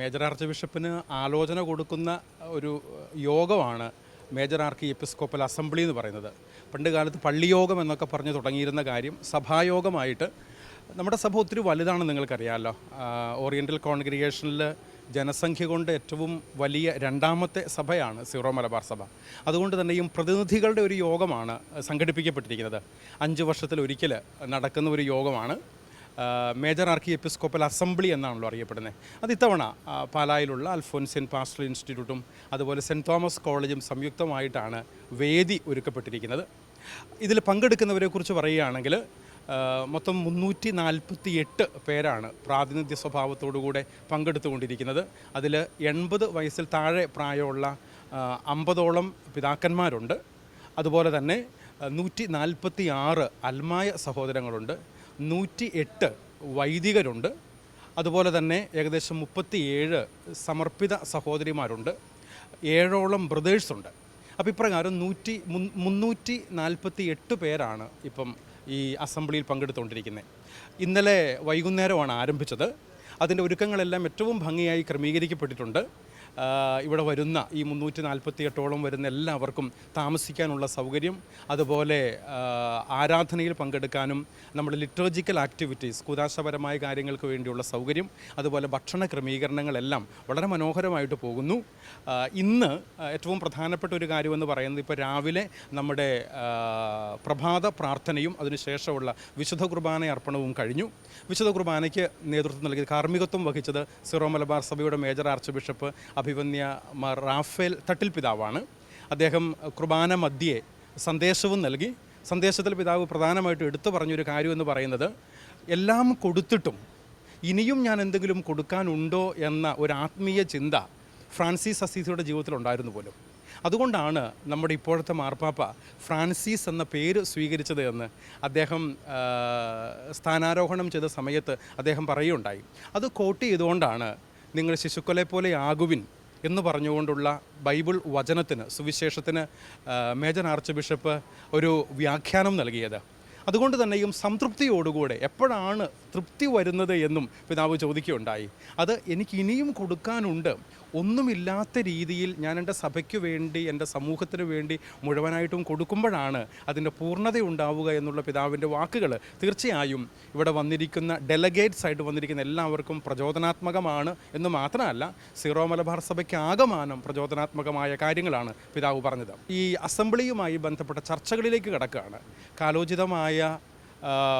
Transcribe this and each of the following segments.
Major arch ബിഷപ്പിന് ആലോചന കൊടുക്കുന്ന ഒരു യോഗമാണ് മേജർ ആർക്കി എപ്പിസ്കോപ്പൽ അസംബ്ലി എന്ന് പറയുന്നത്. പണ്ട് കാലത്ത് പള്ളിയോഗം എന്നൊക്കെ പറഞ്ഞ് തുടങ്ങിയിരുന്ന കാര്യം സഭായോഗമായിട്ട് നമ്മുടെ സഭ ഒത്തിരി വലുതാണെന്ന് നിങ്ങൾക്കറിയാമല്ലോ. ഓറിയന്റൽ കോൺഗ്രിഗേഷനിൽ ജനസംഖ്യ കൊണ്ട് ഏറ്റവും വലിയ രണ്ടാമത്തെ സഭയാണ് സീറോ മലബാർ സഭ. അതുകൊണ്ട് തന്നെയും പ്രതിനിധികളുടെ ഒരു യോഗമാണ് സംഘടിപ്പിക്കപ്പെട്ടിരിക്കുന്നത്. അഞ്ച് വർഷത്തിൽ ഒരിക്കൽ നടക്കുന്ന ഒരു യോഗമാണ് മേജർ ആർക്കി എപ്പിസ്കോപ്പൽ അസംബ്ലി എന്നാണല്ലോ അറിയപ്പെടുന്നത്. അത് ഇത്തവണ പാലായിലുള്ള അൽഫോൻസിയൻ പാസ്റ്റൽ ഇൻസ്റ്റിറ്റ്യൂട്ടും അതുപോലെ സെന്റ് തോമസ് കോളേജും സംയുക്തമായിട്ടാണ് വേദി ഒരുക്കപ്പെട്ടിരിക്കുന്നത്. ഇതിൽ പങ്കെടുക്കുന്നവരെക്കുറിച്ച് പറയുകയാണെങ്കിൽ മൊത്തം മുന്നൂറ്റി നാൽപ്പത്തി എട്ട് പേരാണ് പ്രാതിനിധ്യ സ്വഭാവത്തോടുകൂടെ പങ്കെടുത്തുകൊണ്ടിരിക്കുന്നത്. അതിൽ എൺപത് വയസ്സിൽ താഴെ പ്രായമുള്ള അമ്പതോളം പിതാക്കന്മാരുണ്ട്. അതുപോലെ തന്നെ നൂറ്റി നാൽപ്പത്തി ആറ് അൽമായ സഹോദരങ്ങളുണ്ട്. നൂറ്റി എട്ട് വൈദികരുണ്ട്. അതുപോലെ തന്നെ ഏകദേശം മുപ്പത്തിയേഴ് സമർപ്പിത സഹോദരിമാരുണ്ട്. ഏഴോളം ബ്രദേഴ്സുണ്ട്. അപ്പോൾ ഇപ്രകാരം നൂറ്റി മുന്നൂറ്റി നാൽപ്പത്തി എട്ട് പേരാണ് ഇപ്പം ഈ അസംബ്ലിയിൽ പങ്കെടുത്തുകൊണ്ടിരിക്കുന്നത് ഇന്നലെ വൈകുന്നേരമാണ് ആരംഭിച്ചത്. അതിന്റെ ഒരുക്കങ്ങളെല്ലാം ഏറ്റവും ഭംഗിയായി ക്രമീകരിക്കപ്പെട്ടിട്ടുണ്ട്. ഇവിടെ വരുന്ന ഈ മുന്നൂറ്റി നാൽപ്പത്തി എട്ടോളം വരുന്ന എല്ലാവർക്കും താമസിക്കാനുള്ള സൗകര്യം അതുപോലെ ആരാധനയിൽ പങ്കെടുക്കാനും നമ്മുടെ ലിറ്റർജിക്കൽ ആക്ടിവിറ്റീസ് കുതാശപരമായ കാര്യങ്ങൾക്ക് വേണ്ടിയുള്ള സൗകര്യം അതുപോലെ ഭക്ഷണ ക്രമീകരണങ്ങളെല്ലാം വളരെ മനോഹരമായിട്ട് പോകുന്നു. ഇന്ന് ഏറ്റവും പ്രധാനപ്പെട്ട ഒരു കാര്യമെന്ന് പറയുന്നത് ഇപ്പോൾ രാവിലെ നമ്മുടെ പ്രഭാത പ്രാർത്ഥനയും അതിനുശേഷമുള്ള വിശുദ്ധ കുർബാന അർപ്പണവും കഴിഞ്ഞു. വിശുദ്ധ കുർബാനയ്ക്ക് നേതൃത്വം നൽകിയത് കാർമ്മികത്വം വഹിച്ചത് സിറോ മലബാർ സഭയുടെ മേജർ ആർച്ച് ബിഷപ്പ് അഭിവന്യ റാഫേൽ തട്ടിൽ പിതാവാണ്. അദ്ദേഹം കുർബാന മധ്യേ സന്ദേശവും നൽകി. സന്ദേശത്തിൽ പിതാവ് പ്രധാനമായിട്ടും എടുത്തു പറഞ്ഞൊരു കാര്യമെന്ന് പറയുന്നത് എല്ലാം കൊടുത്തിട്ടും ഇനിയും ഞാൻ എന്തെങ്കിലും കൊടുക്കാനുണ്ടോ എന്ന ഒരു ആത്മീയ ചിന്ത ഫ്രാൻസിസ് അസീസിയുടെ ജീവിതത്തിലുണ്ടായിരുന്നു പോലും. അതുകൊണ്ടാണ് നമ്മുടെ ഇപ്പോഴത്തെ മാർപ്പാപ്പ ഫ്രാൻസിസ് എന്ന പേര് സ്വീകരിച്ചത് എന്ന് അദ്ദേഹം സ്ഥാനാരോഹണം ചെയ്ത സമയത്ത് അദ്ദേഹം പറയുകയുണ്ടായി. അത് കോട്ട് ചെയ്തുകൊണ്ടാണ് നിങ്ങൾ ശിശുക്കളെ പോലെ ആകുവിൻ എന്ന് പറഞ്ഞുകൊണ്ടുള്ള ബൈബിൾ വചനത്തിന് സുവിശേഷത്തിന് മേജർ ആർച്ച് ബിഷപ്പ് ഒരു വ്യാഖ്യാനം നൽകിയത്. അതുകൊണ്ട് തന്നെയും സംതൃപ്തിയോടുകൂടെ എപ്പോഴാണ് തൃപ്തി വരുന്നത് എന്നും പിതാവ് ചോദിക്കുകയുണ്ടായി. അത് എനിക്ക് ഇനിയും കൊടുക്കാനുണ്ട്. ഒന്നുമില്ലാത്ത രീതിയിൽ ഞാൻ എന്റെ സഭയ്ക്ക് വേണ്ടി എന്റെ സമൂഹത്തിന് വേണ്ടി മുഴുവനായിട്ടും കൊടുക്കുമ്പോഴാണ് അതിന്റെ പൂർണത ഉണ്ടാവുക എന്നുള്ള പിതാവിന്റെ വാക്കുകൾ. തീർച്ചയായും ഇവിടെ വന്നിരിക്കുന്ന ഡെലഗേറ്റ്സ് ആയിട്ട് വന്നിരിക്കുന്ന എല്ലാവർക്കും പ്രചോദനാത്മകമാണ് എന്ന് മാത്രമല്ല സീറോ മലബാർ സഭയ്ക്ക് ആകമാനം പ്രചോദനാത്മകമായ കാര്യങ്ങളാണ് പിതാവ് പറഞ്ഞത്. ഈ അസംബ്ലിയുമായി ബന്ധപ്പെട്ട ചർച്ചകളിലേക്ക് കിടക്കുകയാണ്. കാലോചിതമായ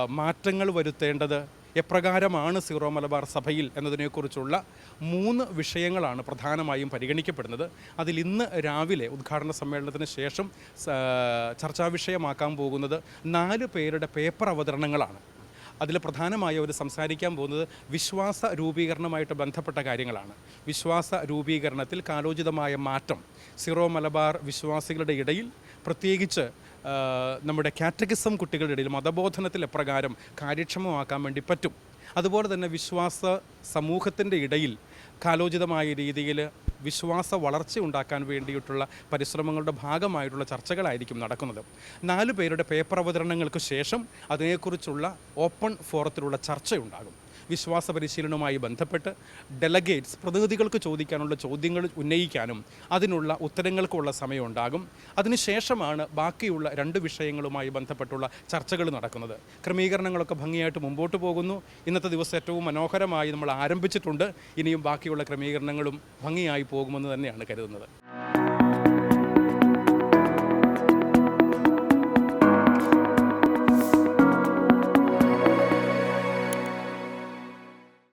മാറ്റങ്ങൾ വരുത്തേണ്ടത് എപ്രകാരമാണ് സീറോ മലബാർ സഭയിൽ എന്നതിനെക്കുറിച്ചുള്ള മൂന്ന് വിഷയങ്ങളാണ് പ്രധാനമായും പരിഗണിക്കപ്പെടുന്നത്. അതിൽ ഇന്ന് രാവിലെ ഉദ്ഘാടന സമ്മേളനത്തിന് ശേഷം ചർച്ചാ വിഷയമാക്കാൻ പോകുന്നത് നാല് പേരുടെ പേപ്പർ അവതരണങ്ങളാണ്. അതിൽ പ്രധാനമായി അവർ സംസാരിക്കാൻ പോകുന്നത് വിശ്വാസ രൂപീകരണമായിട്ട് ബന്ധപ്പെട്ട കാര്യങ്ങളാണ്. വിശ്വാസ രൂപീകരണത്തിൽ കാലോചിതമായ മാറ്റം സിറോ മലബാർ വിശ്വാസികളുടെ ഇടയിൽ പ്രത്യേകിച്ച് നമ്മുടെ കാറ്റഗിസം കുട്ടികളുടെ ഇടയിൽ മതബോധനത്തിൽ എപ്രകാരം കാര്യക്ഷമമാക്കാൻ വേണ്ടി പറ്റും. അതുപോലെ തന്നെ വിശ്വാസ സമൂഹത്തിന്റെ ഇടയിൽ കാലോചിതമായ രീതിയിൽ വിശ്വാസ വളർച്ച ഉണ്ടാക്കാൻ വേണ്ടിയിട്ടുള്ള പരിശ്രമങ്ങളുടെ ഭാഗമായിട്ടുള്ള ചർച്ചകളായിരിക്കും നടക്കുന്നത്. നാല് പേരുടെ പേപ്പർ അവതരണങ്ങൾക്ക് ശേഷം അതിനെക്കുറിച്ചുള്ള ഓപ്പൺ ഫോറത്തിലുള്ള ചർച്ചയുണ്ടാകും. വിശ്വാസ പരിശീലനവുമായി ബന്ധപ്പെട്ട് ഡെലഗേറ്റ്സ് പ്രതിനിധികൾക്ക് ചോദിക്കാനുള്ള ചോദ്യങ്ങൾ ഉന്നയിക്കാനും അതിനുള്ള ഉത്തരങ്ങൾക്കുള്ള സമയമുണ്ടാകും. അതിനുശേഷമാണ് ബാക്കിയുള്ള രണ്ട് വിഷയങ്ങളുമായി ബന്ധപ്പെട്ടുള്ള ചർച്ചകൾ നടക്കുന്നത്. ക്രമീകരണങ്ങളൊക്കെ ഭംഗിയായിട്ട് മുമ്പോട്ട് പോകുന്നു. ഇന്നത്തെ ദിവസം ഏറ്റവും മനോഹരമായി നമ്മൾ ആരംഭിച്ചിട്ടുണ്ട്. ഇനിയും ബാക്കിയുള്ള ക്രമീകരണങ്ങളും ഭംഗിയായി പോകുമെന്ന് തന്നെയാണ് കരുതുന്നത്.